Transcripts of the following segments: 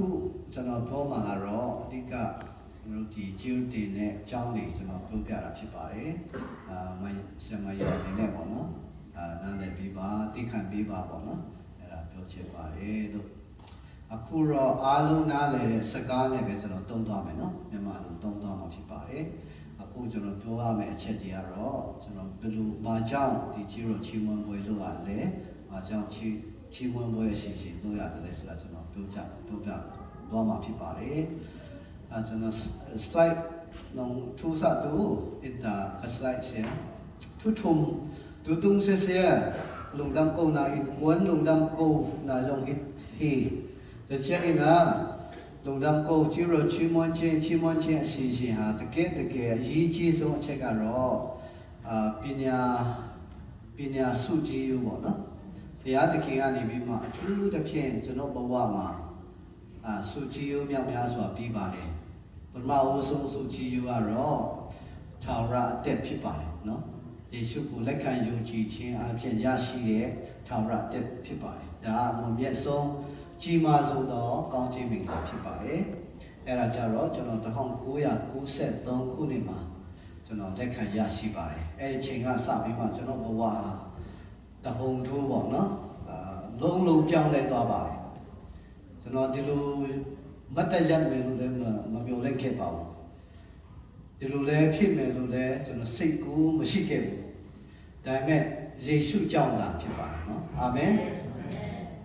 အခုကျွန်တော်ပြောမှာကတော့အဓိကကျွန်တော်တို့ဒီဂျီယိုတင်နဲ့အကြောင်းတွေကျွန်တော်ပြောပြတာဖြစ်ပါတယ်အာမဆရာမရအနေနဲ့ပေါ့နော်အာနားလည်ပြီးပါသိခံပြီးပါပေါ့နော်အဲ့ဒါပြောချင်ပါတယ်လို့အခုတော့အားလုံးနားလည်တဲ့စကားနဲ့ပဲကျွန်တော်တုံးသွားမယ်နော်မြန်မာလိုတုံးသွားမှာဖြစ်ပါတယ်အခုကျွန်တော်ပြောရမယ့်အချက်တွေကတော့ကျွန်တော်ဘယ်လိုဘာကြောင့်ဒီဂျီရိုချီမွန်ပွဲလို့ရလဲဘာကြောင့်ချီချီမွန်ပွဲအစီအစဉ်လို့ရတယ်လဲဆိုတာကျွန် တော်ပြောကြပြောပြသွားမှာဖြစ်ပါတယ် uh, so no slide nong thu sa tu ita ka slide se thu thum tu tung se se lung dam ko na in wan lung dam ko na jong hit hi de chen ina lung dam ko chi ro chi mon chen chi mon chen si si ha de ke de ke yi chi so a check ကတော့အာပညာပညာစုကြည်ဘောနော် ဘုရားသခင်ကနေပြီးမှအထူးသဖြင့်ကျွန်တော်ဘဝမှာအာစုကြည်ရုံမြောက်များစွာပြီးပါတယ်ပထမအဦးဆုံးဆိုကြည်ယူကတော့ထာဝရအသက်ဖြစ်ပါတယ်နော်ယေရှုကိုလက်ခံယုံကြည်ခြင်းအပြင်ရရှိတဲ့ထာဝရအသက်ဖြစ်ပါတယ်ဒါအမွန်မြတ်ဆုံးကြီးမားဆုံးသောကောင်းချီးမင်္ဂလာဖြစ်ပါတယ်အဲ့ဒါကြတော့ကျွန်တော်1993ခုနှစ်မှာကျွန်တော်လက်ခံရရှိပါတယ်အဲ့ဒီအချိန်ကစပြီးမှကျွန်တော်ဘဝဟာ တဟုန်ထိုးပေါ့နော်အာလုံးလုံးပြောင်းလဲသွားပါတယ်ကျွန်တော်ဒီလိုမတ်တရမယ်လို့လည်းမမပြောလိုက်ခဲ့ပါဘူးဒီလိုလည်းဖြစ်မယ်လို့လည်းကျွန်တော်စိတ်ကူးမရှိခဲ့ဘူးဒါပေမဲ့ယေရှုကြောင့်လာဖြစ်ပါတယ်နော်အာမင်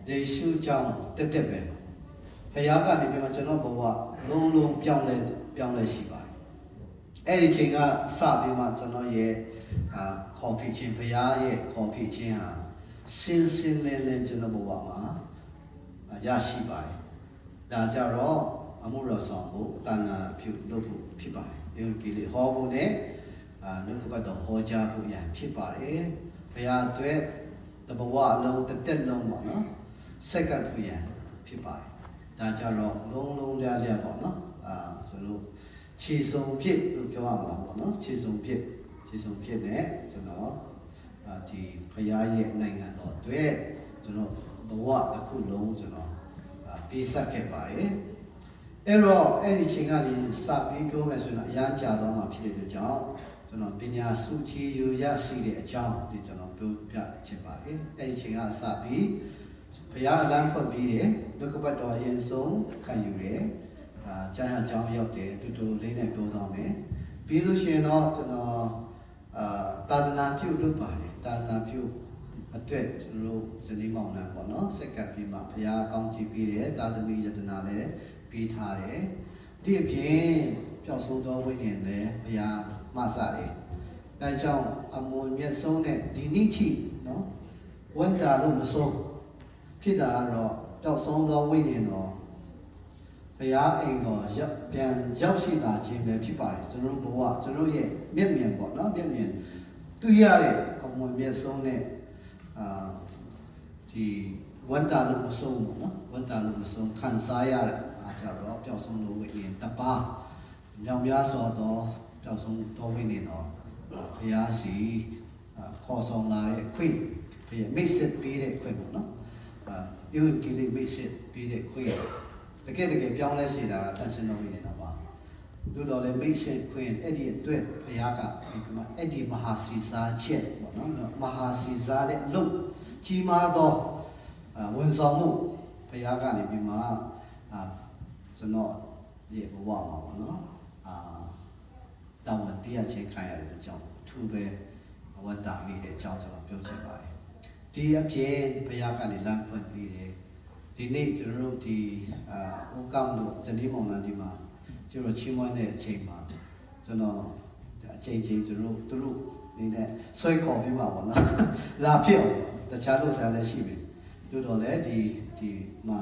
ယေရှုကြောင့်တက်တက်ပဲဖခင်ကနေပြန်ကျွန်တော်ဘဝလုံးလုံးပြောင်းလဲပြောင်းလဲရှိပါတယ်အဲ့ဒီချိန်ကစပြီးမှကျွန်တော်ရဲ့အာ ခေါ်ဖြစ်ခြင်းဖခင်ရဲ့ခေါ်ဖြစ်ခြင်းဟာစင်စင်လဲလဲကျွန်တော်ဘဝမှာရရှိပါတယ်။ဒါကြတော့အမှုတော်ဆောင်ဖို့တဏ္ဍာပြုလုပ်ဖို့ဖြစ်ပါတယ်။ဒီကိလေဟောဖို့နဲ့အာနှုတ်ကပတ်တော်ဟောကြားဖို့ရန်ဖြစ်ပါတယ်။ဘုရားအတွက်တဘဝအလုံးတစ်သက်လုံးပေါ့နော်။စက္ကပ်ဖို့ရန်ဖြစ်ပါတယ်။ဒါကြတော့လုံးလုံးလျားလျားပေါ့နော်။အာဆိုလို့ခြေစုံဖြစ်လို့ပြောရမှာပေါ့နော်။ခြေစုံဖြစ် ခြေစုံဖြစ်နဲ့ကျွန်တော်အာဒီဘုရားရဲ့နိုင်ငံတော်အတွက်ကျွန်တော်ဘဝတစ်ခုလုံးကျွန်တော်အာပေးဆက်ခဲ့ပါတယ်အဲ့တော့အဲ့ဒီချိန်ကနေစပြီးပြောမယ်ဆိုရင်တော့အရန်ကြာတော့မှဖြစ်တဲ့ကြောင့်ကျွန်တော်ပညာစုချီယူရရှိတဲ့အကြောင်းဒီကျွန်တော်ပြောပြချင်ပါတယ်အဲ့ဒီချိန်ကစပြီးဘုရားအလံဖွင့်ပြီးတယ်ဒုက္ခပတ်တော်အရင်ဆုံးခံယူတယ်အာကျမ်းစာကြောင်းရောက်တယ်တူတူလေးနဲ့ပြောတော့မယ်ပြီးလို့ရှိရင်တော့ကျွန်တော် အာတာသနာပြုလုပ်ပါတယ်တာသနာပြုအတွက်ကျွန်တော်တို့ဇနီးမောင်နှံပေါ့နော်စက်ကပ်ပြီးမှဘုရားကောင်းချီးပေးတယ်တာသမီယတနာလည်းပေးထားတယ်ဒီအပြင်ပျောက်ဆုံးသောဝိညာဉ်လည်းဘုရားမဆတယ်အဲကြောင့်အမွန်မြတ်ဆုံးတဲ့ဒီနေ့ချိနော်ဝန်တာလို့မဆုံးဖြစ်တာကတော့ပျောက်ဆုံးသောဝိညာဉ်တော်ဘုရားအိမ်တော်ရောက်ပြန်ရောက်ရှိလာခြင်းပဲဖြစ်ပါတယ်ကျွန်တော်တို့ဘဝကျွန်တော်ရဲ့ မျက်မြင်ပေါ့နော်မျက်မြင်တွေ့ရတဲ့အမွန်မြတ်ဆုံးတဲ့အာဒီဝန်တာလို့မဆုံးဘူးနော်ဝန်တာလို့မဆုံးခံစားရတဲ့အားကြတော့ပျောက်ဆုံးလို့ဝိညာဉ်တပါးမြောင်များစွာတော့ပျောက်ဆုံးတော့ဝိညာဉ်တော့ဘုရားရှိအာခေါ်ဆောင်လာတဲ့ခွင့်ဘုရားမိတ်ဆက်ပေးတဲ့ခွင့်ပေါ့နော်အာယုတ်ကြီးလေးမိတ်ဆက်ပေးတဲ့ခွင့်တကယ်တကယ်ပြောင်းလဲစေတာတန်ရှင်တော်ဝိညာဉ်တော့ပါ တို့တော့လေမိတ်ဆက်ခွင့်အဲ့ဒီအတွက်ဘုရားကဒီမှာအဲ့ဒီမဟာစီစားချက်ပေါ့နော်မဟာစီစားတဲ့အလုပ်ကြီးမားသောအာဝန်ဆောင်မှုဘုရားကနေပြီးမှအာကျွန်တော်ဒီဘဝမှာပေါ့နော်အာတာဝန်ပြရခြင်းခံရတဲ့အကြောင်းသူပဲဝတ်တာမိတဲ့အကြောင်းကျွန်တော်ပြောချင်ပါတယ်ဒီအပြင်ဘုရားကနေလမ်းဖွင့်ပေးတယ်ဒီနေ့ကျွန်တော်တို့ဒီအာဥက္ကမလို့ဇနီးမောင်နှံဒီမှာ ကျွန်တော်ချင်းမွန်းတဲ့အချိန်မှာကျွန်တော်အချိန်ချင်းကျွန်တော်တို့သူတို့နေနဲ့ဆွဲခေါ်ပြီးပါပေါ့နော်လာဖြစ်အောင်တခြားလို့ဆရာလည်းရှိပြီတို့တော့လည်းဒီဒီမှာ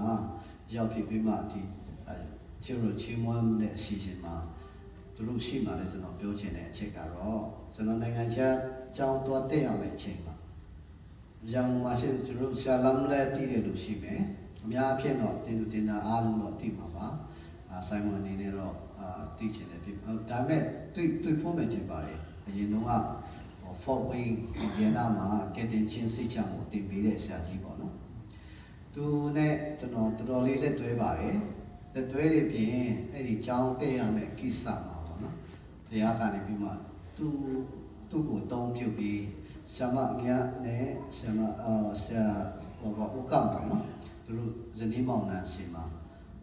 ရောက်ဖြစ်ပြီးမှဒီအဲကျွန်တော်ချင်းမွန်းတဲ့အစီအစဉ်မှာသူတို့ရှိမှလည်းကျွန်တော်ပြောချင်တဲ့အချက်ကတော့ကျွန်တော်နိုင်ငံခြားကြောင်းသွားတက်ရမယ့်အချိန်မှာရန်ကုန်မှာရှိကျွန်တော်ဆရာလမ်းလည်းတည်တယ်လို့ရှိမယ်အများအဖြစ်တော့တင်သူတင်တာအားလုံးတော့တည်မှာပါအာဆိုင်မန်အနေနဲ့တော့ အာတည်ချင်တယ်ဖြစ်ဒါပေမဲ့တွေ့တွေ့ဖို့မယ်ချင်ပါတယ်အရင်တော့က Fort Wayne ဒီနာမှာကက်တင်ချင်းစိတ်ချမှုတင်ပေးတဲ့ဆရာကြီးပေါ့နော်သူနဲ့ကျွန်တော်တော်တော်လေးလက်တွဲပါတယ်တသွဲတွေပြင်အဲ့ဒီကြောင်းတက်ရမယ်ကိစ္စမှာပေါ့နော်ဘုရားကနေပြီးမှသူသူ့ကိုတောင်းပြုပြီးဆမအမြတ်နဲ့ဆမအာဆရာဟောပေါ့ဥက္ကမပေါ့နော်သူတို့ဇနီးမောင်နှံရှင်မှာ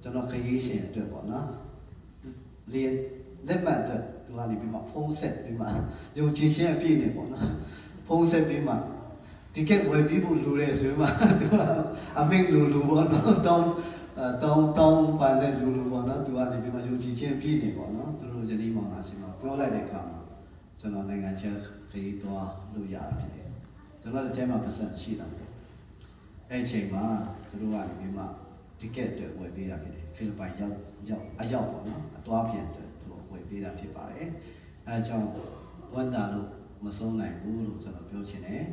ကျွန်တော်ခရီးရှင်အတွက်ပေါ့နော် လင်းလက်မှတ်အတွက်သူကနေပြီးမှဖုံးဆက်ပြီးမှယုံကြည်ခြင်းအပြည့်နဲ့ပေါ့နော်ဖုံးဆက်ပြီးမှဒီကက်ဝယ်ပြီးဖို့လိုတယ်ဆိုမှသူကအမိတ်လိုလိုပေါ့နော်တောင်းတောင်းတောင်းပန်တဲ့လိုလိုပေါ့နော်သူကနေပြီးမှယုံကြည်ခြင်းပြည့်နေပေါ့နော်သူတို့ယတိမောင်လာရှင်မှာပြောလိုက်တဲ့အခါမှာကျွန်တော်နိုင်ငံချက်ခရီးသွားလို့ရတာဖြစ်တယ်ကျွန်တော်တို့အဲမှာပတ်စံရှိတာပေါ့အဲ့ချိန်မှာသူတို့ကနေပြီးမှဒီကက်တွေဝယ်ပေးတာဖြစ်တယ်ဖိလစ်ပိုင်ရောက် ရောက်အရောက်ပေါ့နော်အသွားပြန်တယ်သူတို့ဝယ်ပေးတာဖြစ်ပါတယ်အဲအကြောင်းဝန်တာလို့မဆုံးနိုင်ဘူးလို့ကျွန်တော်ပြောချင်တယ်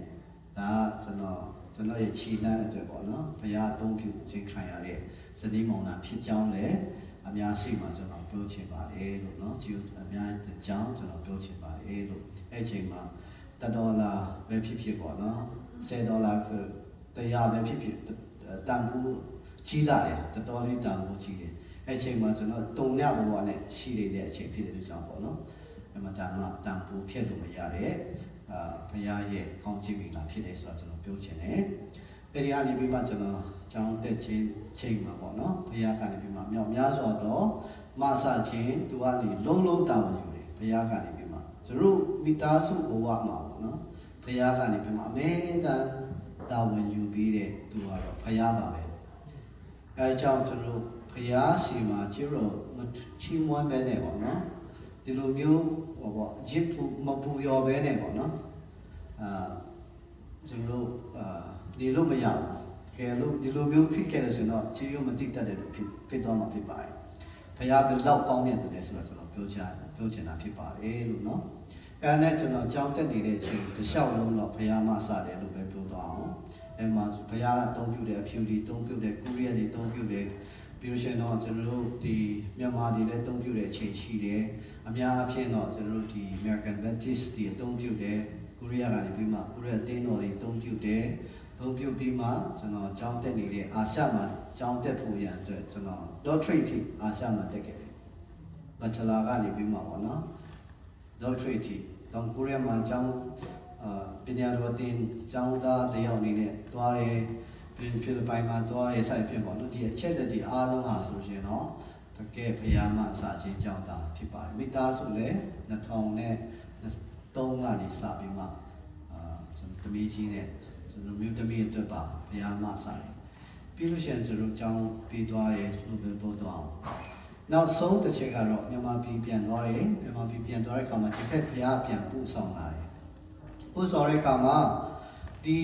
ဒါကကျွန်တော်ကျွန်တော်ရဲ့ခြေလမ်းအတွက်ပေါ့နော်ဘုရားအသုံးပြုခြင်းခံရတဲ့စတိမောင်နာဖြစ်ကြောင်းလည်းအများရှိမှကျွန်တော်ပြောချင်ပါတယ်လို့နော်ကျေးဇူးအများကြီးကြောင်းကျွန်တော်ပြောချင်ပါတယ်လို့အဲ့ချိန်မှာတဒေါ်လာပဲဖြစ်ဖြစ်ပေါ့နော်10ဒေါ်လာပဲတရားပဲဖြစ်ဖြစ်တန်ဖိုးကြီးလာတယ်တတော်လေးတန်ဖိုးကြီးတယ် အဲ့ချိန်မှာကျွန်တော်တုံရဘဝနဲ့ရှိနေတဲ့အချိန်ဖြစ်တဲ့အတွက်ကြောင့်ပေါ့နော်အမှန်တမ်းတန်ဖိုးဖြစ်လို့မရတဲ့အာဘုရားရဲ့ကောင်းချီးမိလာဖြစ်တယ်ဆိုတော့ကျွန်တော်ပြောချင်တယ်။အဲဒီကနေပြီးမှကျွန်တော်ကျောင်းတက်ခြင်းချိန်မှာပေါ့နော်။ဘုရားကနေပြီးမှမြောက်များစွာတော့မဆခြင်းသူကနေလုံးလုံးတာဝန်ယူတယ်။ဘုရားကနေပြီးမှသူတို့မိသားစုဘဝမှာပေါ့နော်။ဘုရားကနေပြီးမှအမေတန်တာဝန်ယူပြီးတဲ့သူကတော့ဘုရားပါပဲ။အဲကြောင့်သူတို့ ဘုရားရှိမှကျတော့မချီးမွမ်းပဲနဲ့ပေါ့နော်။ဒီလိုမျိုးဟောပေါ့ရစ်ဖူမပူရောပဲနဲ့ပေါ့နော်အာကျွန်တော်တို့အာနေလို့မရဘူးကဲလို့ဒီလိုမျိုးဖြစ်ခဲ့လို့ဆိုတော့ခြေရုံမတိတတ်တဲ့ဖြစ်ဖြစ်သွားမှာဖြစ်ပါတယ်ဘုရားဘယ်လောက်ကောင်းမြတ်တယ်ဆိုတော့ကျွန်တော်ပြောချင်ပြောချင်တာဖြစ်ပါတယ်လို့နော်အဲနဲ့ကျွန်တော်ကြောင်းတက်နေတဲ့အချိန်တစ်လျှောက်လုံးတော့ဘုရားမဆတယ်လို့ပဲပြောသွားအောင်အဲမှာဘုရားကတုံးပြတဲ့အဖြူဒီတုံးပြတဲ့ကိုရီးယားတွေတုံးပြတဲ့ ပြီးလို့ရှိရင်တော့ကျွန်တော်တို့ဒီမြန်မာတွေလည်းတုံးပြတဲ့အချိန်ရှိတယ်အများအပြားတော့ကျွန်တော်တို့ဒီ American Baptist တွေအသုံးပြုတယ်ကိုရီးယားကနေပြီးမှကိုရီးယားတင်းတော်တွေအသုံးပြုတယ်အသုံးပြုပြီးမှကျွန်တော်ကျောင်းတက်နေတဲ့အာရှမှာကျောင်းတက်ဖို့ရန်အတွက်ကျွန်တော် doctorate ထိအာရှမှာတက်ခဲ့တယ် bachelor ကနေပြီးမှပေါ့နော် doctorate ထိတောင်ကိုရီးယားမှာကျောင်းအာပညာတော်တင်ကျောင်းသားတယောက်အနေနဲ့တွားတယ် ပြင်ဖိလစ်ပိုင်မှာတွားတယ်စိုက်ဖြစ်ပေါ့နော်ဒီအချက်လက်တွေအားလုံးဟာဆိုရှင်တော့တကယ်ဖရာမအစာချင်းကြောင့်တာဖြစ်ပါတယ်မိသားစုလည်း2000နဲ့3ကနေစပြီးမှအာကျွန်တော်တမီးကြီးနဲ့ကျွန်တော်မြို့တမီးအတွက်ပါဖရာမအစာတယ်ပြီးလို့ရှိရင်ကျွန်တော်ကျောင်းပြီးသွားတယ်ဆိုပြီးပို့သွားအောင်နောက်ဆုံးတစ်ချက်ကတော့မြန်မာပြည်ပြန်သွားတယ်မြန်မာပြည်ပြန်သွားတဲ့အခါမှာတစ်ဖက်ဖရာပြန်ပို့ဆောင်လာတယ်ပို့ဆောင်တဲ့အခါမှာဒီ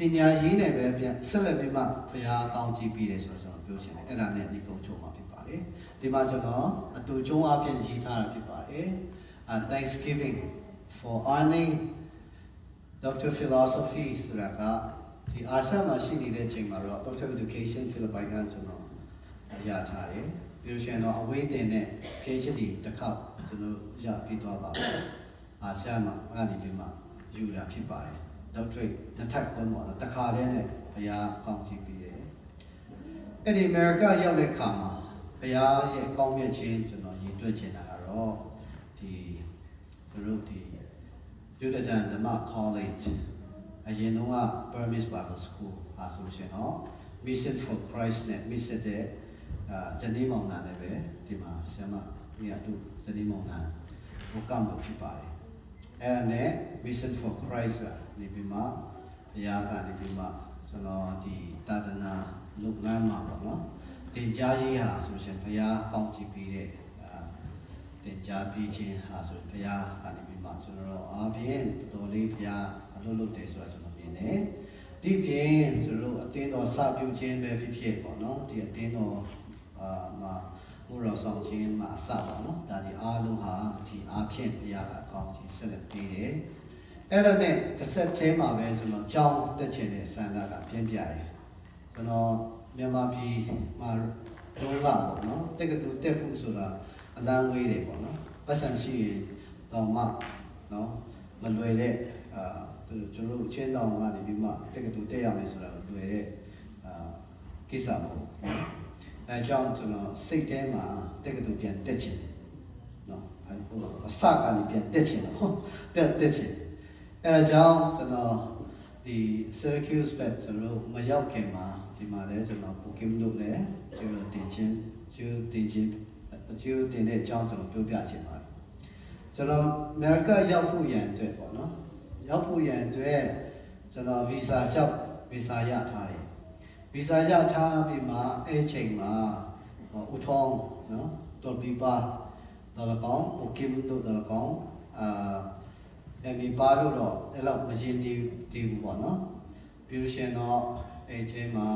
ပညာရေးနဲ့ပဲပြန်ဆက်လက်ပြီးမှဖရာကောင်းကြည့်ပြီးတယ်ဆိုတော့ကျွန်တော်ပြောချင်တယ်အဲ့ဒါနဲ့ဒီကုန်းချုပ်မှာဖြစ်ပါတယ်ဒီမှာကျွန်တော်အတူကျုံအပြင်ရေးထားတာဖြစ်ပါတယ်အာ Thanksgiving for earning Doctor Philosophy ဆိုတာကဒီအာရှမှာရှိနေတဲ့ချိန်မှာတော့ Doctor Education Philippine ကကျွန်တော်ရထားတယ်ပြီးလို့ရှိရင်တော့အဝေးတင်နဲ့ PhD တစ်ခါကျွန်တော်ရပြီးသွားပါမယ်အာရှမှာအဲ့ဒီပြီးမှယူရဖြစ်ပါတယ် Doctorate တစ်ထပ်ခွန်းပေါ့နော်တစ်ခါတည်းနဲ့ဘုရားကောင်းချီးပေးတယ်အဲ့ဒီအမေရိကရောက်တဲ့ခါမှာဘုရားရဲ့ကောင်းမြတ်ခြင်းကျွန်တော်ရည်တွက်ချင်တာကတော့ဒီသူတို့ဒီ Yuttatan Dhamma College အရင်တော့က Burmese Bible School အားဆိုရှင်တော့ Mission for Christ နဲ့ Mission တဲ့အာဇနီးမောင်နှံလည်းပဲဒီမှာဆရာမမြတ်သူဇနီးမောင်နှံဘုကံလို့ဖြစ်ပါတယ်အဲ့ဒါနဲ့ Mission for Christ က နေပြီးမှဘုရားကနေပြီးမှကျွန်တော်ဒီတာသနာလုပ်ငန်းမှာပေါ့နော်တင်ကြားရေးဟာဆိုရှင်ဘုရားကောင်းချီးပေးတဲ့အာတင်ကြားပြီးခြင်းဟာဆိုဘုရားကနေပြီးမှကျွန်တော်တို့အားဖြင့်တော်တော်လေးဘုရားအလုပ်လုပ်တယ်ဆိုတာကျွန်တော်မြင်တယ်။ဒီဖြင့်ကျွန်တော်တို့အတင်းတော်စပြုခြင်းပဲဖြစ်ဖြစ်ပေါ့နော်ဒီအတင်းတော်အာမှာဘုရားဆောင်ခြင်းမှာအစပါနော်ဒါဒီအားလုံးဟာဒီအားဖြင့်ဘုရားကအကောင်းကြီးဆက်လက်ပေးတယ်။ အဲ့ဒါနဲ့တစ်ဆက်သေးမှာပဲကျွန်တော်ကြောင်းတက်ချင်တဲ့ဆန္ဒကပြင်းပြတယ်။ကျွန်တော်မြန်မာပြည်မှာတော့လာပေါ့နော်တက်ကတူတက်ဖို့ဆိုတာအလန်းဝေးတယ်ပေါ့နော်ပတ်စံရှိရင်တော့မှနော်မလွယ်တဲ့အာသူကျွန်တော်တို့ချင်းတောင်ကနေပြီးမှတက်ကတူတက်ရမယ်ဆိုတာလွယ်တဲ့အာကိစ္စမဟုတ်ဘူးအဲအဲကြောင့်ကျွန်တော်စိတ်ထဲမှာတက်ကတူပြန်တက်ချင်နော်အဲဟိုအစကနေပြန်တက်ချင်တော့တက်တက်ချင် အဲဒါကြောင့်ကျွန်တော်ဒီ Syracuse ဘက်ကျွန်တော်မရောက်ခင်မှာဒီမှာလဲကျွန်တော် Pokemon လို့လဲကျွန်တော်တင်ချင်းကျူတင်ချင်းကျူတင်တဲ့အကြောင်းကျွန်တော်ပြောပြချင်ပါတယ်ကျွန်တော်အမေရိကရောက်ဖို့ရန်အတွက်ပေါ့နော်ရောက်ဖို့ရန်အတွက်ကျွန်တော် visa လျှောက် visa ရထားတယ်ဗီဇာရထားပြီးမှအဲ့ချိန်မှာဟိုဦးထောင်းနော်တော်ပီပါတော့လကောင်ပိုကင်တို့တော့လကောင်အာ အမီပါတို့တော့အဲ့လောက်မရင်ဒီဒီဘူးပေါ့နော်ပြီးလို့ရှိရင်တော့အဲ့ချိန်မှာ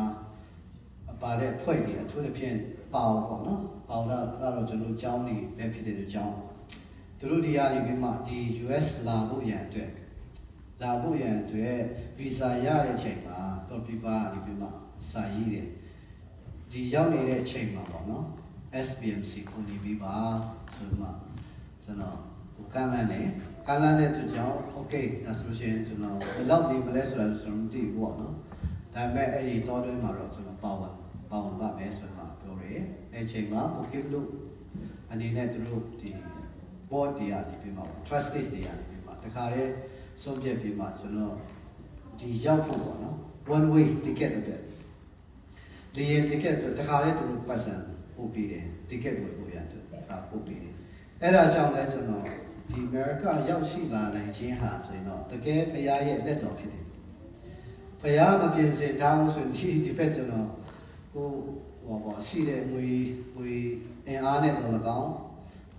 အပါတဲ့ဖွဲ့ကြီးအထူးသဖြင့်ပေါပေါ့နော်ပေါတော့အဲ့တော့ကျွန်တော်ကျောင်းနေပဲဖြစ်တဲ့ကျောင်းသူတို့ဒီကနေပြီးမှဒီ US လာဖို့ရန်အတွက်လာဖို့ရန်အတွက်ဗီဇာရတဲ့အချိန်မှာတော်ပီပါကနေပြီးမှစာရေးတယ်ဒီရောက်နေတဲ့အချိန်မှာပေါ့နော် SBMC ကိုနေပြီးပါဆိုမှကျွန်တော်ကိုကန့်လန့်နေ ကန့်လန့်တဲ့သူကြောင့် okay ဒါဆိုလို့ရှိရင်ကျွန်တော်ဘယ်လောက်နေမလဲဆိုတာကျွန်တော်မသိဘူးပေါ့နော်ဒါပေမဲ့အဲ့ဒီတောတွင်းမှာတော့ကျွန်တော်ပါဝင်ပါဝင်ပါမယ်ဆိုမှပြောတယ်အဲ့ချိန်မှာ okay လို့အနေနဲ့သူတို့ဒီ board တွေကနေပြီးမှ trustees တွေကနေပြီးမှတခါတည်းဆုံးဖြတ်ပြီးမှကျွန်တော်ဒီရောက်ဖို့ပေါ့နော် one way ticket အတွက်ဒီရင် ticket အတွက်တခါတည်းသူတို့ပတ်စံပို့ပြီးတယ် ticket ဝယ်ဖို့ရတယ်ဒါပို့ပြီးတယ်အဲ့ဒါကြောင့်လဲကျွန်တော် ဒီ America ရောက်ရှိလာနိုင်ခြင်းဟာဆိုရင်တော့တကယ်ဘုရားရဲ့လက်တော်ဖြစ်တယ်ဘုရားမပြင်ဆင်ထားဘူးဆိုရင်ဒီဒီဘက်ကျွန်တော်ဟိုဟောပေါ့ရှိတဲ့ငွေငွေအင်အားနဲ့တော့၎င်း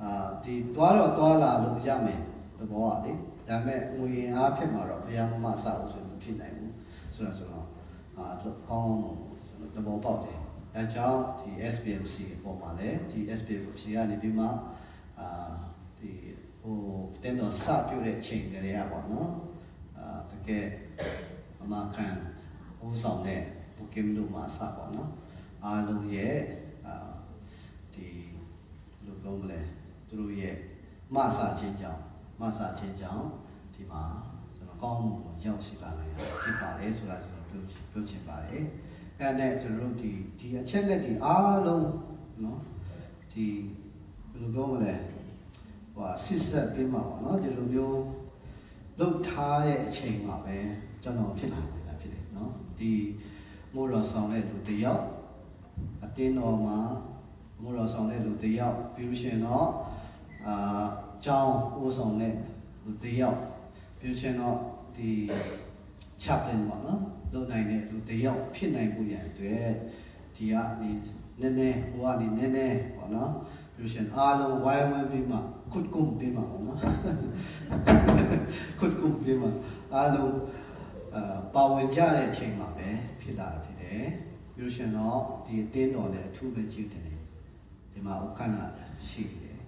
အာဒီသွားတော့သွားလာလို့ရမယ်သဘောပါလေဒါပေမဲ့ငွေအင်အားဖြစ်မှာတော့ဘုရားမမဆောက်ဘူးဆိုရင်မဖြစ်နိုင်ဘူးဆိုတော့ဆိုတော့အာကောင်းကျွန်တော်သဘောပေါက်တယ်အဲကြောင့်ဒီ SPMC အပေါ်မှာလည်းဒီ SPMC ကနေပြီးမှအာဒီ ဟိုတင်တော့စပြုတ်တဲ့ချိန်ကလေးอ่ะပေါ့နော်အာတကယ်အမခံဦးဆောင်တဲ့ဘုကင်တို့မှာစပေါ့နော်အားလုံးရဲ့အာဒီဘယ်လိုပြောမလဲသူတို့ရဲ့မဆာချင်းကြောင့်မဆာချင်းကြောင့်ဒီမှာကျွန်တော်ကောင်းမှုကိုရောက်ရှိလာနိုင်တာဖြစ်ပါလေဆိုတာကျွန်တော်ပြောပြောချင်ပါတယ်အဲ့နဲ့ကျွန်တော်တို့ဒီဒီအချက်လက်ဒီအားလုံးနော်ဒီဘယ်လိုပြောမလဲ ဟိုဆစ်ဆက်ပေးမှာပေါ့နော်ဒီလိုမျိုးလုတ်ထားတဲ့အချိန်မှာပဲကျွန်တော်ဖြစ်လာနေတာဖြစ်တယ်နော်ဒီမိုးတော်ဆောင်တဲ့လူတယောက်အတင်းတော်မှာမိုးတော်ဆောင်တဲ့လူတယောက်ပြီးလို့ရှိရင်တော့အာကျောင်းဦးဆောင်တဲ့လူတယောက်ပြီးလို့ရှိရင်တော့ဒီ chaplain ပေါ့နော်လုပ်နိုင်တဲ့လူတယောက်ဖြစ်နိုင်ဖို့ရန်အတွက်ဒီကနေနည်းနည်းဟိုကနေနည်းနည်းပေါ့နော်ပြီး လို့ရှိရင်အားလုံးဝိုင်းဝန်းပြီးမှခုတ်ကုန်းပြီးမှပေါ့နော်ခုတ်ကုန်းပြီးမှအားလုံးအာပါဝင်ကြတဲ့အချိန်မှာပဲဖြစ်လာတာဖြစ်တယ်ပြီးလို့ရှိရင်တော့ဒီအတင်းတော်လည်းအထူးပဲကြည့်တယ်ဒီမှာဥက္ကဋ္ဌရှိတယ်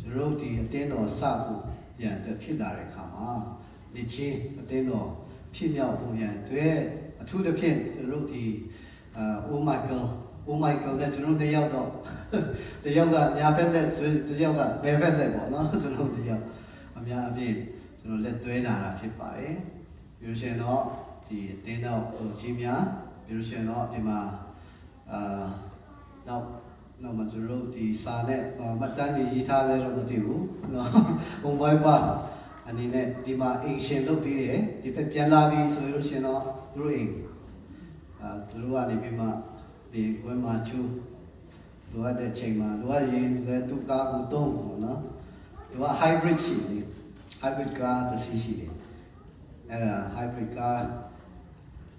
ကျွန်တော်တို့ဒီအတင်းတော်စဖို့ရန်အတွက်ဖြစ်လာတဲ့အခါမှာဒီချင်းအတင်းတော်ဖြစ်မြောက်ဖို့ရန်အတွက်အထူးသဖြင့်ကျွန်တော်တို့ဒီအာ oh my god oh my god တဲ့ကျွန်တော်တယောက်တော့တယောက်ကညာဘက်လက်ဆိုတယောက်ကဘယ်ဘက်လက်ပေါ့နော်ကျွန်တော်တယောက်အများအပြည့်ကျွန်တော်လက်သွဲလာတာဖြစ်ပါတယ်ပြီးလို့ရှိရင်တော့ဒီအတင်းတော်ဟိုကြီးများပြီးလို့ရှိရင်တော့ဒီမှာအာနောက်နောက်မှကျွန်တော်တို့ဒီစာနဲ့မှတ်တမ်းတွေရေးထားလဲတော့မသိဘူးနော်ဘုံဘွိုင်းပါအနေနဲ့ဒီမှာအိမ်ရှင်လုပ်ပြီးတယ်ဒီဘက်ပြန်လာပြီဆိုလို့ရှင်တော့သူတို့အိမ်အာသူတို့ကနေပြီးမှ ဒီဝဲမှာချူလိုအပ်တဲ့ချိန်မှာလိုအပ်ရင်လည်းသူကားကိုတုံးပေါ့နော်ဒီက hybrid ရှိတယ် hybrid ကားတစ်စီးရှိတယ်အဲ့ဒါ hybrid ကား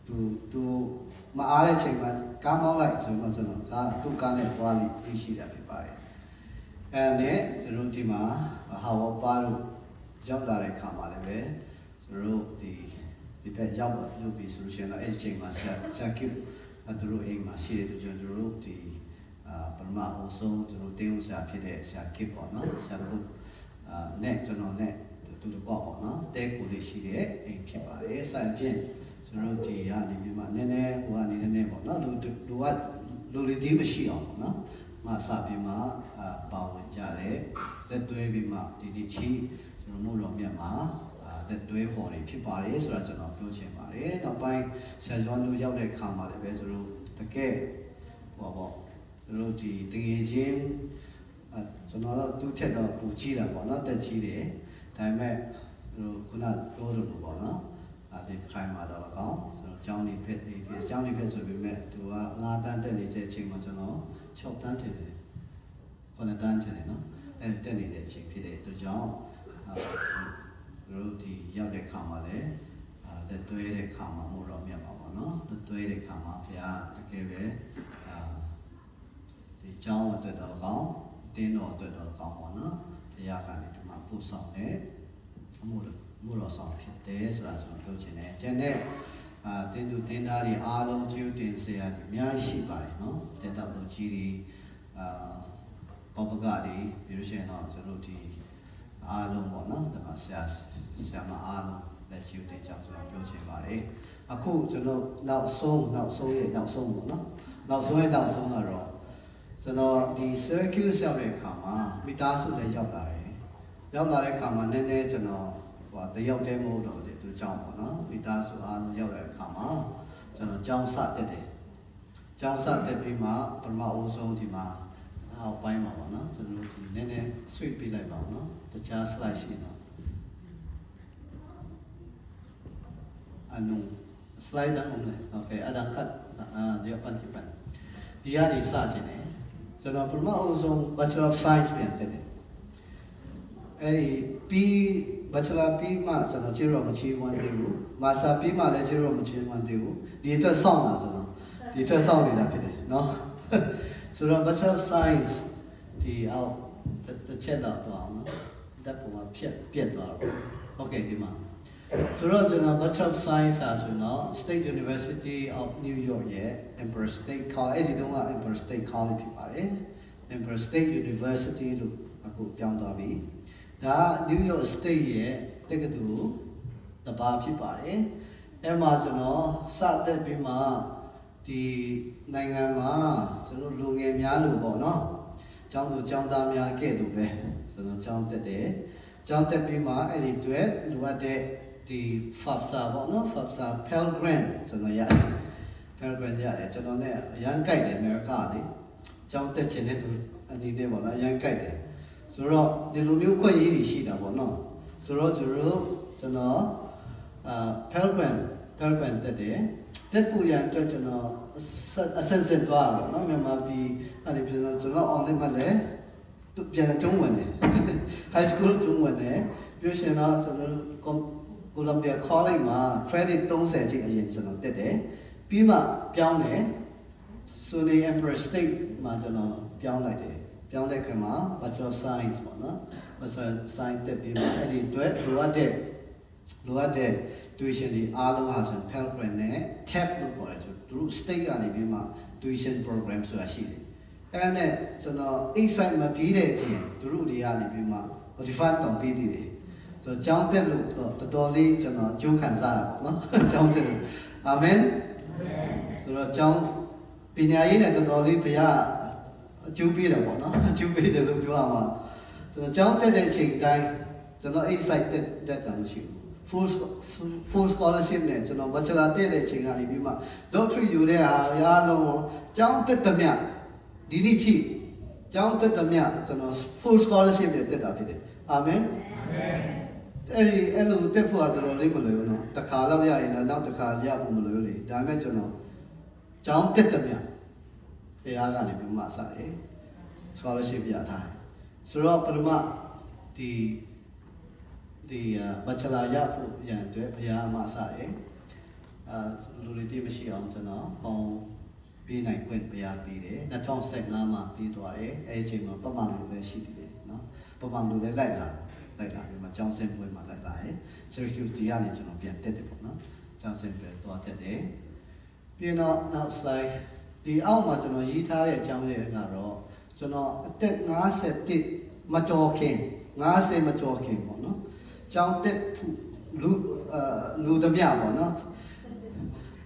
သူသူမအားတဲ့ချိန်မှာကားမောင်းလိုက်ဆိုမှဆိုတော့ကားသူ့ကားနဲ့သွားပြီးပြီးရှိတာဖြစ်ပါတယ်အဲ့နဲ့ကျွန်တော်ဒီမှာဟာဝပါလို့ရောက်လာတဲ့ခါမှာလည်းပဲကျွန်တော်ဒီဒီဘက်ရောက်လို့ပြီဆိုလို့ရှိရင်တော့အဲ့ဒီချိန်မှာဆရာဆရာကိ အတူတူအိမ်မှာရှိတဲ့ကျွန်တော်တို့ဒီအာပရမအုပ်ဆုံးကျွန်တော်တင်းဦးဆရာဖြစ်တဲ့ဆရာကိပေါ့နော်ဆရာကုအာနဲ့ကျွန်တော်နဲ့တူတူပေါ့ပေါ့နော်တဲကိုလေးရှိတဲ့အိမ်ဖြစ်ပါတယ်ဆိုင်ဖြင့်ကျွန်တော်ဒီကနေပြီးမှနည်းနည်းဟိုကနေနည်းနည်းပေါ့နော်လူလူကလူလေးဒီမရှိအောင်ပေါ့နော်မစပြီးမှအာပါဝင်ကြတယ်လက်သွဲပြီးမှဒီဒီချီကျွန်တော်တို့တော်မြတ်မှာလက်သွဲပေါ်နေဖြစ်ပါတယ်ဆိုတာကျွန်တော်ပြောချင် ပါတယ်နောက်ပိုင်းဆရာကျော်တို့ရောက်တဲ့ခါမှာလည်းပဲကျွန်တော်တကယ်ဟောပေါ့ကျွန်တော်တို့ဒီတကယ်ချင်းအဲကျွန်တော်တို့သူ့ထက်တော့ပူကြီးတာပေါ့နော်တက်ကြီးတယ်ဒါပေမဲ့ကျွန်တော်ခုနပြောလို့ပေါ့နော်အဲဒီခိုင်မာတော့ကောင်းကျွန်တော်ကျောင်းနေဖက်နေပြီကျောင်းနေဖက်ဆိုပေမဲ့သူက9တန်းတက်နေတဲ့အချိန်မှာကျွန်တော်6တန်းတက်တယ်9တန်းတက်တယ်နော်အဲတက်နေတဲ့အချိန်ဖြစ်တဲ့အတွက်ကြောင့်အာကျွန်တော်တို့ဒီရောက်တဲ့ခါမှာလည်းအာ လက်တွဲတဲ့ခါမှာမို့တော့မြတ်ပါပါနော်လက်တွဲတဲ့ခါမှာဘုရားတကယ်ပဲအာဒီကျောင်းအတွက်တော့ကောင်းတင်းတော်အတွက်တော့ကောင်းပါနော်ဘုရားကနေဒီမှာပို့ဆောင်တယ်အမှုတော်မှုတော်ဆောင်ဖြစ်တယ်ဆိုတာကျွန်တော်ပြောချင်တယ်ကျန်တဲ့အာတင်းသူတင်းသားတွေအားလုံးကျူးတင်ဆရာတွေအများကြီးရှိပါတယ်နော်တက်တော်လူကြီးတွေအာပပကတွေပြီးလို့ရှိရင်တော့ကျွန်တော်တို့ဒီအားလုံးပေါ့နော်ဒါမှဆရာဆရာမအားလုံး လက်ကျူးတင်ကြောင်းကျွန်တော်ပြောချင်ပါတယ်အခုကျွန်တော်နောက်ဆုံးနောက်ဆုံးရဲ့နောက်ဆုံးပေါ့နော်နောက်ဆုံးရဲ့နောက်ဆုံးကတော့ကျွန်တော်ဒီ Syracuse ရောက်တဲ့အခါမှာမိသားစုလည်းရောက်လာတယ်။ရောက်လာတဲ့အခါမှာနည်းနည်းကျွန်တော်ဟိုတယောက်တည်းမဟုတ်တော့တယ်သူကြောင်းပေါ့နော်။မိသားစုအားလုံးရောက်တဲ့အခါမှာကျွန်တော်ကြောင်းစတက်တယ်။ကြောင်းစတက်ပြီးမှပထမအဦးဆုံးဒီမှာအောက်ပိုင်းမှာပေါ့နော်။ကျွန်တော်ဒီနည်းနည်း switch ပြလိုက်ပါဦးနော်။တခြား slide ရှိတော့ အနု slide တော့မလဲ။ Okay အဲ့ဒါ cut အာဒီပတ်ကြည့်ပါဒီကနေစချင်တယ်။ကျွန်တော်ပထမအဦးဆုံး Bachelor of Science ပြန်တက်တယ်။အဲဒီပြီး Bachelor ပြီးမှကျွန်တော်ခြေတော့မချေးဝမ်းသေးဘူး။ Master ပြီးမှလည်းခြေတော့မချေးဝမ်းသေးဘူး။ဒီအတွက်စောင့်တာကျွန်တော်ဒီအတွက်စောင့်နေတာဖြစ်တယ်နော်။ဆိုတော့ Bachelor of Science ဒီအောက်တစ်ချက်တော့တော့အောင်နော်။တက်ပုံမှာဖြတ်ပြတ်သွားတော့။ Okay ဒီမှာ ဆိုတော့ကျွန်တော် Bachelor of Science ဆာဆိုတော့ State University of New York ရဲ့ Empire State College အဲ့ဒီတုန်းက Empire State College ဖြစ်ပါတယ်။ Empire State University လို့အခုပြောင်းသွားပြီ။ဒါက New York State ရဲ့တက္ကသိုလ်တစ်ပါးဖြစ်ပါတယ်။အဲ့မှာကျွန်တော်စတက်ပြီးမှဒီနိုင်ငံမှာကျွန်တော်လူငယ်များလို့ပေါ့နော်။ကျောင်းသူကျောင်းသားများကဲ့သို့ပဲကျွန်တော်ကျောင်းတက်တယ်။ကျောင်းတက်ပြီးမှအဲ့ဒီအတွက်လိုအပ်တဲ့ ဒီ FAFSA ပေါ့နော် FAFSA Pell Grant ကျွန်တော်ရတယ် Pell Grant ရတယ်ကျွန်တော်နဲ့အရန်ကြိုက်တယ်အမေရိကလေကျောင်းတက်ချင်တဲ့သူအနေနဲ့ပေါ့နော်အရန်ကြိုက်တယ်ဆိုတော့ဒီလိုမျိုးခွင့်ရည်တွေရှိတာပေါ့နော်ဆိုတော့ကျွန်တော်ကျွန်တော်အာ Pell Grant Pell Grant တက်တယ်တက်ဖို့ရန်အတွက်ကျွန်တော်အဆင့်ဆင့်သွားတာပေါ့နော်မြန်မာပြည်အဲ့ဒီကျွန်တော်ကျွန်တော် online မှာလည်းသူပြန်ကျုံးဝင်တယ် high school ကျုံးဝင်တယ်ပြီးရှင်တော့ကျွန်တော် Columbia College မှာ credit 30ချိန်အရင်ကျွန်တော်တက်တယ်ပြီးမှပြောင်းတယ် Sunny Emperor State မှာကျွန်တော်ပြောင်းလိုက်တယ်ပြောင်းတဲ့ခါမှာ Bachelor of Science ပေါ့နော် Bachelor of Science တက်ပြီးမှအဲ့ဒီအတွက်လိုအပ်တဲ့လိုအပ်တဲ့ tuition တွေအားလုံးဟာဆို Pell Grant နဲ့ TAP လို့ခေါ်တယ်သူတို့ state ကနေပြီးမှ tuition program ဆိုတာရှိတယ်အဲ့ဒါနဲ့ကျွန်တော် exam မပြီးတဲ့အပြင်သူတို့တွေကနေပြီးမှ modify တောင်းပေးသေးတယ် ဆိုတော့ကျောင်းတက်လို့တော့တော်တော်လေးကျွန်တော်ကြိုးခံစားရပါတော့နော်ကျောင်းတက်လို့အာမင်ဆိုတော့ကျောင်းပညာရေးနဲ့တော်တော်လေးဘုရားအကျိုးပေးတယ်ပေါ့နော်အကျိုးပေးတယ်လို့ပြောရမှာဆိုတော့ကျောင်းတက်တဲ့အချိန်တိုင်းကျွန်တော် excite တက်တက်တာမရှိဘူး full full scholarship နဲ့ကျွန်တော် bachelor တက်တဲ့အချိန်ကနေပြီးမှ doctorate ယူတဲ့ဟာရလုံးကျောင်းတက်သမျှဒီနေ့ထိကျောင်းတက်သမျှကျွန်တော် full scholarship နဲ့တက်တာဖြစ်တယ်အာမင်အဲ့ ဒီအဲ့လိုတက်ဖို့ကတော်တော်လေးမလွယ်ဘူးနော်တစ်ခါတော့ရရင်တော့နောက်တစ်ခါရဖို့မလွယ်ဘူးလေဒါပေမဲ့ကျွန်တော်ကျောင်းတက်သမျှတရားကနေပြီးမှစတယ် scholarship ရထားတယ်ဆိုတော့ပထမဒီဒီ bachelor ရဖို့ရန်အတွက်ဘုရားမှာစတယ်အာလူတွေတိမရှိအောင်ကျွန်တော်ကောင်းပေးနိုင်ခွင့်ဘုရားပေးတယ်2015မှာပြီးသွားတယ်အဲ့ဒီအချိန်မှာပပလူလည်းရှိသေးတယ်နော်ပပလူလည်းလိုက်လာ လိုက်လာပြီးမှကျောင်းစင်ပွဲမှာလိုက်လာတယ် Syracuse ဒီကနေကျွန်တော်ပြန်တက်တယ်ပေါ့နော်ကျောင်းစင်ပွဲသွားတက်တယ်ပြီးတော့နောက် slide ဒီအောက်မှာကျွန်တော်ရေးထားတဲ့အကြောင်းလေးကတော့ကျွန်တော်အသက်51မကျော်ခင်50မကျော်ခင်ပေါ့နော်ကျောင်းတက်ဖို့လူအာလူသမျှပေါ့နော်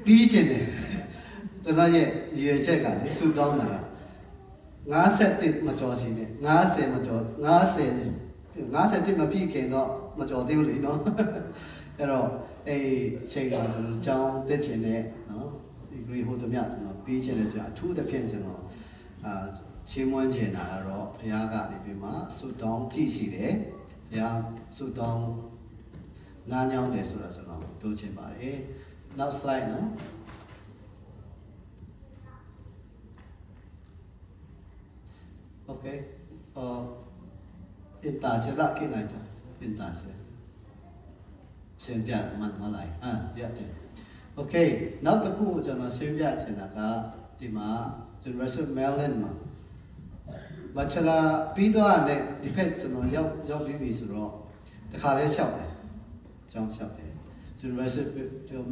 ပြီးချင်တယ်ကျွန်တော်ရဲ့ရည်ရွယ်ချက်ကလေဆူတောင်းတာက51မကျော်စီနဲ့50မကျော်50 50တိမပြည့်ခင်တော့မကြော်သေးဘူးလေနော်အဲ့တော့အဲ့ချိန်မှာကျွန်တော်ကြောင်းတက်ချင်တဲ့နော်ဒီ degree ဟိုတမျှကျွန်တော်ပြီးချင်တဲ့ကြာအထူးသဖြင့်ကျွန်တော်အာရှင်းမွန်းချင်တာကတော့ဘုရားကနေပြီးမှဆုတောင်းကြည့်ရှိတယ်ဘုရားဆုတောင်းနားညောင်းတယ်ဆိုတော့ကျွန်တော်ပြောချင်ပါတယ်နောက် slide နော်โอเคเอ่อ 15 lạ kia này thôi 15 xem ra mặt mà lại à dạ thế okay နောက်တစ်ခုကျွန်တော်ရှင်းပြချင်တာကဒီမှာ Universal Maryland မှာဘချလာပြီးတော့တဲ့ဒီဖက်ကျွန်တော်ရောက်ရောက်ပြီးပြီဆိုတော့တခါလဲလျှောက်တယ်အကြောင်းလျှောက်တယ် Universal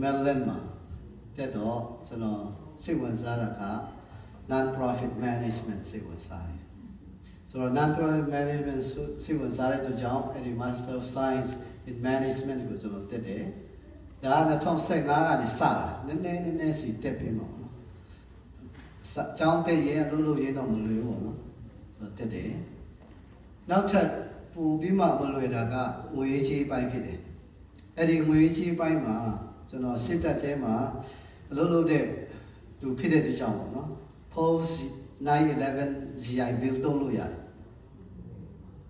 Maryland မှာတက်တော့ကျွန်တော်စိတ်ဝင်စားတာက non profit management စိတ်ဝင်စားတယ် ဆိုတော့ non-profit management စိတ်ဝင်စားတဲ့အတွက်ကြောင့်အဲဒီ Master of Science in Management ကိုကျွန်တော်တက်တယ်ဒါက2015ကနေစတာနည်းနည်းနည်းနည်းစီတက်ပြီးမှာပေါ့နော်စကျောင်းတက်ရင်လုံးလုံးရင်းတော့မလွယ်ဘူးပေါ့နော်ဆိုတော့တက်တယ်နောက်ထပ်ပူပြီးမှမလွယ်တာကငွေကြီးပိုင်းဖြစ်တယ်အဲ့ဒီငွေကြီးပိုင်းမှာကျွန်တော်စစ်တပ်ထဲမှာအလုပ်လုပ်တဲ့သူဖြစ်တဲ့အတွက်ကြောင့်ပေါ့နော် post 911 GI bill တုံးလို့ရတယ်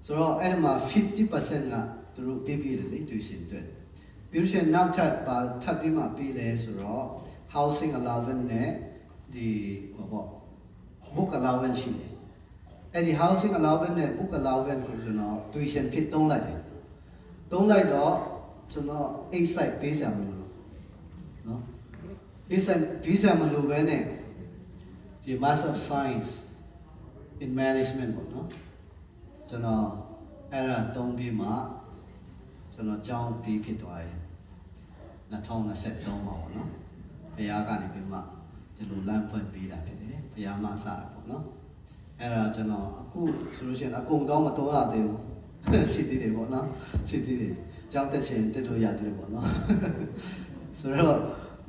ဆိုတော့အဲ့ဒီမှာ50%ကသူတို့ပေးပြီးတယ်လေသူရှင်တွေပြီးလို့ရှိရင်နောက်ထပ်ပါထပ်ပြီးမှပေးတယ်ဆိုတော့ housing allowance နဲ့ဒီဟောပေါ့ book allowance ရှိတယ်အဲ့ဒီ housing allowance နဲ့ book allowance ကိုကျွန်တော် tuition ဖြစ်တုံးလိုက်တယ်တုံးလိုက်တော့ကျွန်တော် eight site ပေးစရာမလိုဘူးနော် eight site ပေးစရာမလိုဘဲနဲ့ဒီ Master of Science in Management ပေါ့နော် ကျွန်တော်အဲ့ဒါတုံးပြီးမှကျွန်တော်ကျောင်းပြီးဖြစ်သွားတယ်2023မှာပေါ့နော်ဘုရားကနေပြီးမှဒီလိုလမ်းဖွင့်ပေးတာဖြစ်တယ်ဘုရားမဆတာပေါ့နော်အဲ့ဒါကျွန်တော်အခုဆိုလို့ရှိရင်အကုန်တော့မတော်ရသေးဘူးရှိသေးတယ်ပေါ့နော်ရှိသေးတယ်ကျောင်းတက်ရှင်တက်လို့ရသေးတယ်ပေါ့နော်ဆိုတော့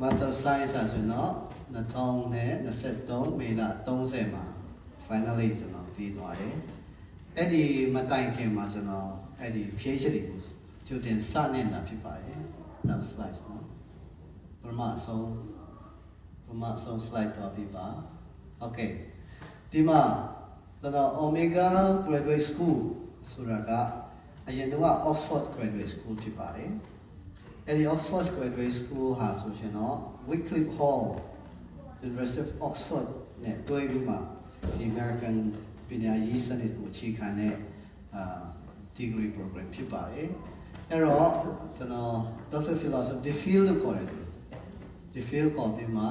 Master of Science ဆိုရင်တော့2023မေလ30မှာ finally ကျွန်တော်ပြီးသွားတယ် အဲ့ဒီမတိုင်ခင်မှာကျွန်တော်အဲ့ဒီ PhD ကိုကျူတင်စနေတာဖြစ်ပါတယ်နောက် slide နော်ပထမဆုံးပထမဆုံး slide တော့ပြပါ okay ဒီမှာကျွန်တော် Omega Graduate School ဆိုတာကအရင်တော့ Oxford Graduate School ဖြစ်ပါတယ်အဲ့ဒီ Oxford Graduate School ဟာဆိုရှင်တော့ Wycliffe Hall University of Oxford နဲ့တွဲပြီးမှဒီ American ပညာရေးစနစ်ကိုအခြေခံတဲ့အာ degree program ဖြစ်ပါတယ်အဲ့တော့ကျွန်တော် Doctor Philosophy the field လို့ခေါ်တယ် the field ခေါ်ပြီးမှ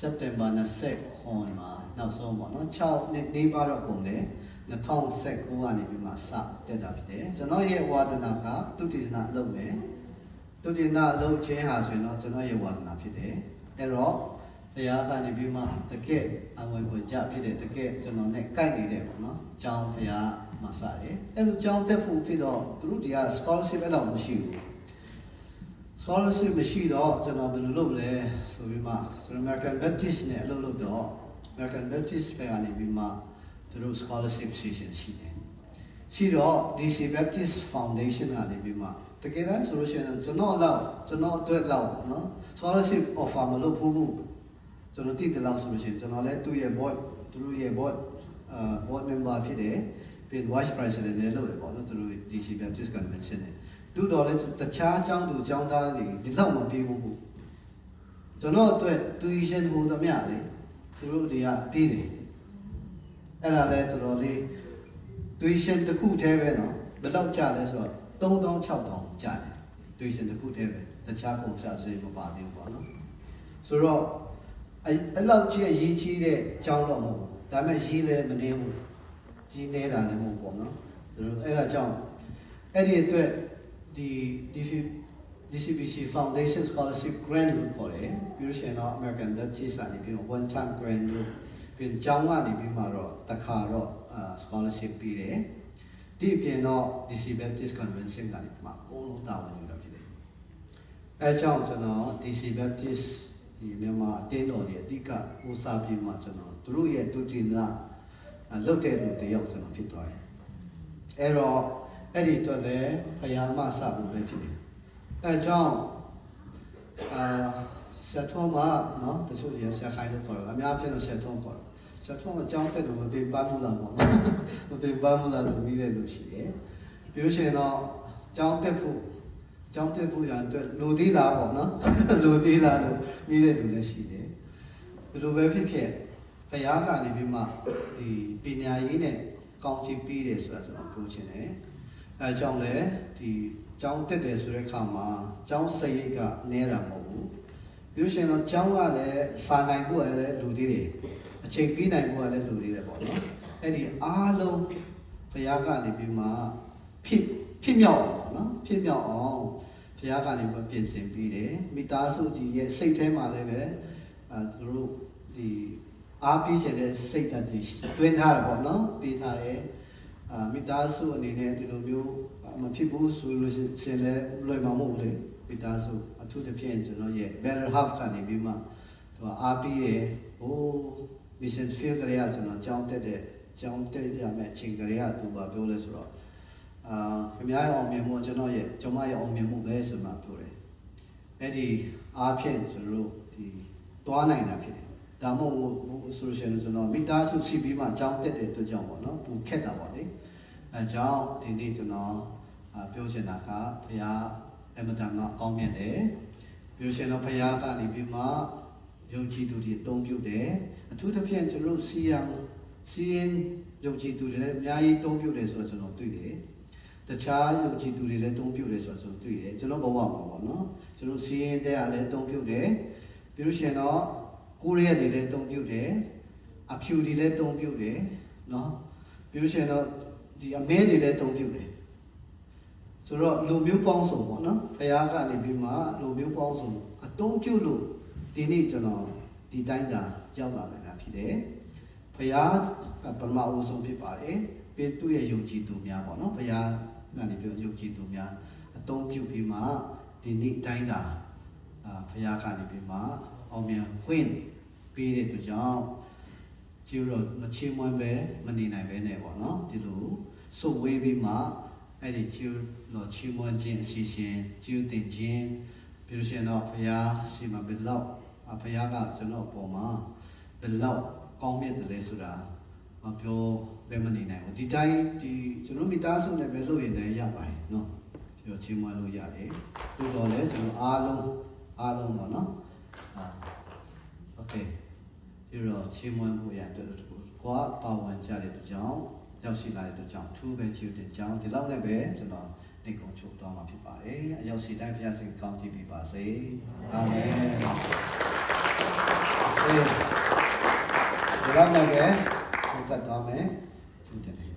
September 20ခွန်မှာနောက်ဆုံးပေါ့နော်6နှစ်နေပါတော့ကုန်တယ်2019ကနေပြီးမှစတက်တာဖြစ်တယ်ကျွန်တော်ရဲ့ဝါဒနာကတုတိနာအလုပ်ပဲတုတိနာအလုပ်ချင်းဟာဆိုရင်တော့ကျွန်တော်ရဲ့ဝါဒနာဖြစ်တယ်အဲ့တော့ ဘုရားကနေပြီးမှတကယ်အဝင်ကိုကြဖြစ်တဲ့တကယ်ကျွန်တော်နဲ့ကိုက်နေတယ်ပေါ့နော်။ကျောင်းဘုရားမှာစတယ်။အဲ့လိုကျောင်းတက်ဖို့ဖြစ်တော့သူတို့ဒီက scholarship အဲ့လောက်မရှိဘူး။ scholarship မရှိတော့ကျွန်တော်ဘယ်လိုလုပ်လဲဆိုပြီးမှဆို American Baptist နဲ့အလုပ်လုပ်တော့ American Baptist ဘက်ကနေပြီးမှသူတို့ scholarship session ရှိတယ်။ရှိတော့ DC Baptist Foundation ကနေပြီးမှတကယ်တမ်းဆိုလို့ရှိရင်ကျွန်တော်လောက်ကျွန်တော်အတွက်လောက်နော် scholarship offer မလုပ်ဘူးဘူး ကျွန်တော်တည်တယ်လောက်ဆိုလို့ရှိရင်ကျွန်တော်လည်းသူ့ရဲ့ board သူတို့ရဲ့ board အာ board member ဖြစ်တယ်ပြီး vice president လည်းလုပ်တယ်ပေါ့နော်သူတို့ DC Baptist Convention နဲ့တူတော်လည်းတခြားအကြောင်းသူအကြောင်းသားတွေဒီလောက်မပြေဘူးဘူးကျွန်တော်အတွက် tuition ဟိုသမျှလေသူတို့တွေကပြီးတယ်အဲ့ဒါလည်းတော်တော်လေး tuition တစ်ခုတည်းပဲနော်ဘယ်လောက်ကျလဲဆိုတော့3000 6000ကျတယ် tuition တစ်ခုတည်းပဲတခြားကုန်စားစေးမပါသေးဘူးပေါ့နော်ဆိုတော့ အဲ့အဲ့လောက်ကြီးအရေးကြီးတဲ့အကြောင်းတော့မဟုတ်ဘူးဒါပေမဲ့ရေးလည်းမနေဘူးကြီးနေတာလည်းမဟုတ်ပေါ့နော်ဆိုတော့အဲ့ဒါကြောင့်အဲ့ဒီအတွက်ဒီ DCBC Foundation Scholarship Grant လို့ခေါ်တယ်ပြီးလို့ရှိရင်တော့ American Baptist ကနေပြီးတော့ one time grant လို့ပြီးတော့ကျောင်းကနေပြီးမှတော့တစ်ခါတော့အာ scholarship ပေးတယ်ဒီအပြင်တော့ DC Baptist Convention ကနေပြီးမှအကုန်လုံးတာဝန်ယူတာဖြစ်တယ်အဲကြောင့်ကျွန်တော် DC Baptist ဒီမြန်မာအတင်းတော်တွေအဓိကဦးစားပြီးမှကျွန်တော်သူတို့ရဲ့ဒုတိယလုတ်တဲ့လူတယောက်ကျွန်တော်ဖြစ်သွားတယ်အဲ့တော့အဲ့ဒီအတွက်လည်းဖယားမဆလို့ပဲဖြစ်တယ်အဲကြောင့်အာဆက်ထုံးမှာနော်တချို့ရဆက်ခိုင်းလို့ခေါ်တယ်အများဖြစ်လို့ဆက်ထုံးခေါ်တယ်ကျွန်တော်အကြောင်းတက်တော့မပေးပါဘူးလားပေါ့နော်မပေးပါဘူးလားလို့ပြီးတဲ့လူရှိတယ်ပြီးလို့ရှိရင်တော့အကြောင်းတက်ဖို့အ ကြောင်းတက်ဖို့ရအတွက်လူသေးလားပေါ့နော်လူသေးလားလို့ပြီးတဲ့လူလည်းရှိတယ်ဘယ်လိုပဲဖြစ်ဖြစ်ဘုရားကနေပြီးမှဒီပညာရေးနဲ့ကောင်းချီးပေးတယ်ဆိုတာကျွန်တော်ပြောချင်တယ်အဲအကြောင်းလည်းဒီအကြောင်းတက်တယ်ဆိုတဲ့အခါမှာအကြောင်းစရိတ်ကနဲတာမဟုတ်ဘူးပြီးလို့ရှိရင်တော့ကျောင်းကလည်းစာနိုင်ဖို့ကလည်းလူသေးတယ်အချိန်ပြီးနိုင်ဖို့ကလည်းလူသေးတယ်ပေါ့နော်အဲ့ဒီအားလုံးဘုရားကနေပြီးမှဖြစ် ဖြစ်မြောက်အောင်ပေါ့နော်ဖြစ်မြောက်အောင်ဘုရားကနေပြီးပြင်ဆင်ပြီးတယ်မိသားစုကြီးရဲ့စိတ်ထဲမှာလည်းပဲအဲသူတို့ဒီအားပြီးချင်တဲ့စိတ်ဓာတ်ကြီးတွင်းထားတယ်ပေါ့နော်ပြီးထားတယ်အာမိသားစုအနေနဲ့ဒီလိုမျိုးမဖြစ်ဘူးဆိုလို့ရှိရင်လည်းလွယ်မှာမဟုတ်ဘူးလေမိသားစုအထူးသဖြင့်ကျွန်တော်ရဲ့ better half ကနေပြီးမှသူကအားပေးတယ်ဟို mission field ကလေးကကျွန်တော်ကြောင်းတက်တဲ့ကြောင်းတက်ရမယ့်အချိန်ကလေးကသူကပြောလဲဆိုတော့ အာခင်ဗျားရဲ့အောင်မြင်မှုကျွန်တော်ရဲ့ကျွန်မရဲ့အောင်မြင်မှုပဲဆိုမှပြောတယ်အဲ့ဒီအားဖြင့်ကျွန်တော်တို့ဒီတွားနိုင်တာဖြစ်တယ်ဒါမှမဟုတ်ဆိုလို့ရှိရင်ကျွန်တော်မိသားစုရှိပြီးမှကြောင်းတက်တဲ့အတွက်ကြောင့်ပေါ့နော်ပူခက်တာပေါ့လေအဲကြောင့်ဒီနေ့ကျွန်တော်အာပြောချင်တာကဘုရားအမတန်မှကောင်းမြတ်တယ်ပြီးလို့ရှိရင်တော့ဘုရားကနေပြီးမှယုံကြည်သူတွေအသုံးပြုတယ်အထူးသဖြင့်ကျွန်တော်တို့စီယံစီရင်ယုံကြည်သူတွေလည်းအများကြီးအသုံးပြုတယ်ဆိုတော့ကျွန်တော်တွေ့တယ် တခြားယုံကြည်သူတွေလည်းအသုံးပြုတယ်ဆိုတော့ကျွန်တော်တွေ့တယ်ကျွန်တော်ဘဝမှာပေါ့နော်ကျွန်တော်စီရင်တဲ့အားလည်းအသုံးပြုတယ်ပြီးလို့ရှိရင်တော့ကိုရီးယားတွေလည်းအသုံးပြုတယ်အဖြူတွေလည်းအသုံးပြုတယ်နော်ပြီးလို့ရှိရင်တော့ဒီအမဲတွေလည်းအသုံးပြုတယ်ဆိုတော့လူမျိုးပေါင်းစုံပေါ့နော်ဘုရားကနေပြီးမှလူမျိုးပေါင်းစုံအတုံးပြုလို့ဒီနေ့ကျွန်တော်ဒီတိုင်းသာရောက်လာနိုင်တာဖြစ်တယ်ဘုရားပရမအုပ်ဆုံးဖြစ်ပါတယ်ပြီးသူ့ရဲ့ယုံကြည်သူများပေါ့နော်ဘုရား ကနေပြီးယုံကြည်သူများအတုံးပြုပြီးမှဒီနေ့တိုင်းသာအာဘုရားကနေပြီးမှအောင်မြင်ခွင့်ပေးတဲ့အတွက်ကြောင့်ကျိုးတော့မချေးမွမ်းပဲမနေနိုင်ပဲနဲ့ပေါ့နော်ဒီလိုစုပ်ဝေးပြီးမှအဲ့ဒီကျူတော့ချီးမွမ်းခြင်းအစီအစဉ်ကျူတင်ခြင်းပြီးလို့ရှိရင်တော့ဘုရားရှိမှဘယ်လောက်အဘုရားကကျွန်တော်အပေါ်မှာဘယ်လောက်ကောင်းမြတ်တယ်လဲဆိုတာမပြော ဘယ်မနေနိုင်ဘူးဒီတိုင်းဒီကျွန်တော်မိသားစုနဲ့ပဲလုပ်ရင်လည်းရပါတယ်နော်ပြီးတော့ချီးမွမ်းလို့ရတယ်ပြီးတော့လည်းကျွန်တော်အားလုံးအားလုံးပေါ့နော်အာโอเคပြီးတော့ချီးမွမ်းဖို့ရတဲ့ကွာပါဝင်ကြတဲ့အတွက်ကြောင့် ရောက်ရှိလာတဲ့အတွက်ကြောင့်ထူးပဲချီးတဲ့ကြောင်းဒီလောက်နဲ့ပဲကျွန်တော်နေကုံချုပ်သွားမှာဖြစ်ပါတယ်အရောက်ရှိတိုင်းဘုရားရှင်ကောင်းချီးပေးပါစေအာမင်အေးဒီလောက်နဲ့ပဲဆက်သွားမယ် Entendeu?